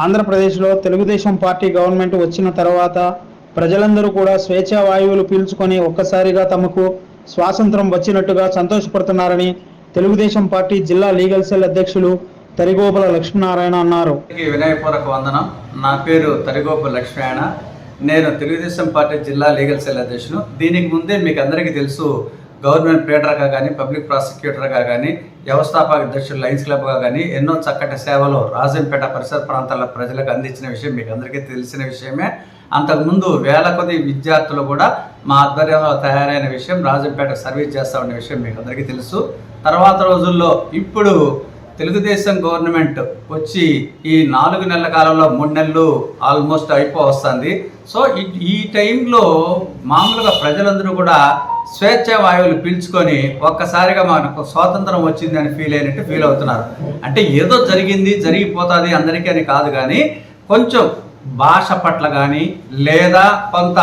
ఆంధ్రప్రదేశ్లో Telugu Desam party government వచ్చిన తర్వాత ప్రజలందరూ కూడా స్వేచ్ఛా వాయువులు పీల్చుకొని ఒక్కసారిగా తమకు స్వాతంత్రం వచ్చినట్టుగా సంతోషపడుతున్నారని తెలుగుదేశం పార్టీ జిల్లా లీగల్ సెల్ అధ్యక్షులు తరిగోపల లక్ష్మీనారాయణ అన్నారు. వినయపూర్వక వందనం. నా పేరు తరిగోపల లక్ష్మీనారాయణ. నేను తెలుగుదేశం పార్టీ జిల్లా లీగల్ సెల్ అధ్యక్షుడు దీనికి ముందే మీకు అందరికీ తెలుసు గవర్నమెంట్ ప్లేడర్గా కానీ పబ్లిక్ ప్రాసిక్యూటర్గా కానీ వ్యవస్థాపక అధ్యక్షుడు లయన్స్ క్లబ్గా కానీ ఎన్నో చక్కటి సేవలు రాజంపేట పరిసర ప్రాంతాల ప్రజలకు అందించిన విషయం మీకు అందరికీ తెలిసిన విషయమే. అంతకుముందు వేల కొద్ది విద్యార్థులు కూడా మా ఆధ్వర్యంలో తయారైన విషయం రాజంపేట సర్వీస్ చేస్తా ఉన్న విషయం మీకు అందరికీ తెలుసు. తర్వాత రోజుల్లో ఇప్పుడు తెలుగుదేశం గవర్నమెంట్ వచ్చి ఈ నాలుగు నెలల కాలంలో మూడు నెలలు ఆల్మోస్ట్ అయిపో వస్తుంది సో ఈ- ఈ టైంలో మామూలుగా ప్రజలందరూ కూడా స్వేచ్ఛ వాయువులు పీల్చుకొని ఒక్కసారిగా మనకు స్వాతంత్రం వచ్చింది అని ఫీల్ అయినట్టు ఫీల్ అవుతున్నారు. అంటే ఏదో జరిగింది జరిగిపోతుంది అందరికీ అని కాదు కానీ కొంచెం భాష పట్ల కానీ లేదా కొంత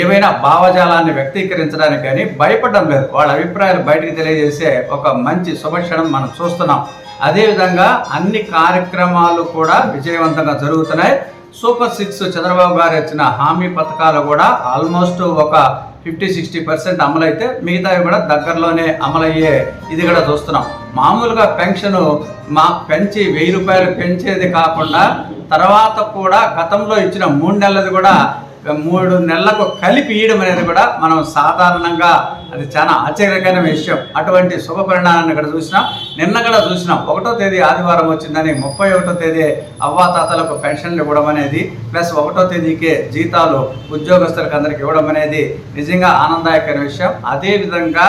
ఏవైనా భావజాలాన్ని వ్యక్తీకరించడానికి కానీ భయపడడం లేదు. వాళ్ళ అభిప్రాయాలు బయటికి తెలియజేసే ఒక మంచి శుభక్షణం మనం చూస్తున్నాం. అదేవిధంగా అన్ని కార్యక్రమాలు కూడా విజయవంతంగా జరుగుతున్నాయి. సూపర్ సిక్స్ చంద్రబాబు గారు ఇచ్చిన హామీ పథకాలు కూడా ఆల్మోస్ట్ ఒక ఫిఫ్టీ సిక్స్టీ పర్సెంట్ అమలైతే మిగతావి కూడా దగ్గరలోనే అమలయ్యే ఇది కూడా చూస్తున్నాం. మామూలుగా పెన్షన్ మా పెంచి వెయ్యి రూపాయలు పెంచేది కాకుండా తర్వాత కూడా గతంలో ఇచ్చిన మూడు నెలలది కూడా మూడు నెలలకు కలిపి ఇయడం అనేది కూడా మనం సాధారణంగా అది చాలా ఆశ్చర్యకరమైన విషయం. అటువంటి శుభ పరిణామాన్ని ఇక్కడ చూసినాం. నిన్న కూడా చూసినాం. ఒకటో తేదీ ఆదివారం వచ్చిందని ముప్పై ఒకటో తేదీ అవ్వాతాతలకు పెన్షన్లు ఇవ్వడం అనేది ప్లస్ ఒకటో తేదీకే జీతాలు ఉద్యోగస్తులకు అందరికి ఇవ్వడం అనేది నిజంగా ఆనందదాయకమైన విషయం. అదేవిధంగా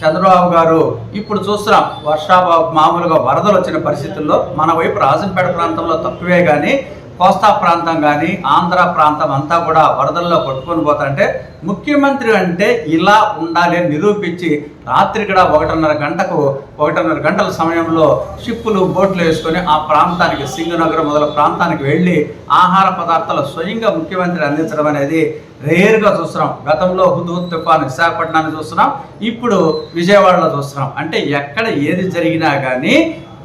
చంద్రబాబు గారు ఇప్పుడు చూస్తున్నాం వర్షాభావ మామూలుగా వరదలు వచ్చిన పరిస్థితుల్లో మన వైపు రాజంపేట ప్రాంతంలో తక్కువే కానీ కోస్తా ప్రాంతం కానీ ఆంధ్ర ప్రాంతం అంతా కూడా వరదల్లో కొట్టుకొని పోతారంటే ముఖ్యమంత్రి అంటే ఇలా ఉండాలి అని నిరూపించి రాత్రి కూడా ఒకటిన్నర గంటకు ఒకటిన్నర గంటల సమయంలో షిప్పులు బోట్లు వేసుకొని ఆ ప్రాంతానికి సింగనగరం మొదల ప్రాంతానికి వెళ్ళి ఆహార పదార్థాలు స్వయంగా ముఖ్యమంత్రి అందించడం అనేది రేరుగా చూస్తున్నాం. గతంలో హుదూద్ తుఫాన్ విశాఖపట్నాన్ని చూస్తున్నాం. ఇప్పుడు విజయవాడలో చూస్తున్నాం. అంటే ఎక్కడ ఏది జరిగినా కానీ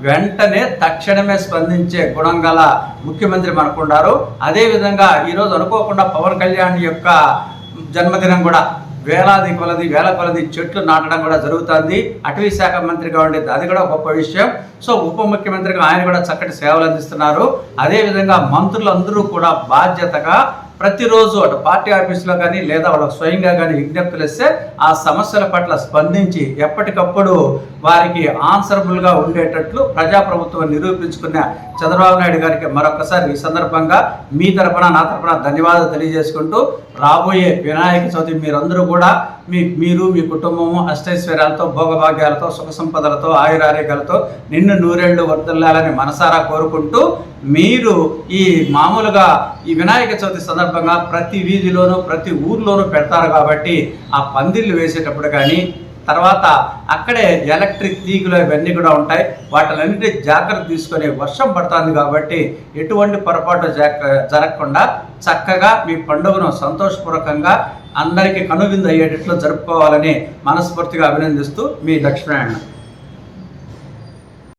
వెంటనే తక్షణమే స్పందించే గుణం గల ముఖ్యమంత్రి మనకున్నారు అదేవిధంగా ఈరోజు అనుకోకుండా పవన్ కళ్యాణ్ యొక్క జన్మదినం కూడా వేలాది కొలది వేల కొలది చెట్లు నాటడం కూడా జరుగుతుంది. అటవీ శాఖ మంత్రిగా ఉండేది అది కూడా గొప్ప విషయం. సో ఉప ముఖ్యమంత్రిగా ఆయన కూడా చక్కటి సేవలు అందిస్తున్నారు. అదేవిధంగా మంత్రులందరూ కూడా బాధ్యతగా ప్రతిరోజు అటు పార్టీ ఆఫీసులో కానీ లేదా వాళ్ళకి స్వయంగా కానీ విజ్ఞప్తులు ఇస్తే ఆ సమస్యల పట్ల స్పందించి ఎప్పటికప్పుడు వారికి ఆన్సరబుల్గా ఉండేటట్లు ప్రజాప్రభుత్వం నిరూపించుకున్న చంద్రబాబు నాయుడు గారికి మరొకసారి ఈ సందర్భంగా మీ తరపున నా తరపున ధన్యవాదాలు తెలియజేసుకుంటూ రాబోయే వినాయక చవితి మీరందరూ కూడా మీ మీరు మీ కుటుంబము అష్టైశ్వర్యాలతో భోగభాగ్యాలతో సుఖ సంపదలతో ఆయురారోగ్యాలతో నిన్ను నూరేళ్ళు వర్దిల్లాలని మనసారా కోరుకుంటూ మీరు ఈ మామూలుగా ఈ వినాయక చవితి సందర్భంగా సందర్భంగా ప్రతి వీధిలోనూ ప్రతి ఊర్లోనూ పెడతారు కాబట్టి ఆ పందిళ్ళు వేసేటప్పుడు కానీ తర్వాత అక్కడే ఎలక్ట్రిక్ తీగులు ఇవన్నీ కూడా ఉంటాయి. వాటిలన్నిటి జాగ్రత్త తీసుకొని వర్షం పడుతుంది కాబట్టి ఎటువంటి పొరపాటు జరగకుండా చక్కగా మీ పండుగను సంతోషపూర్వకంగా అందరికీ కనువిందు అయ్యేటట్లు జరుపుకోవాలని మనస్ఫూర్తిగా అభినందిస్తూ మీ లక్ష్మీనారాయణ.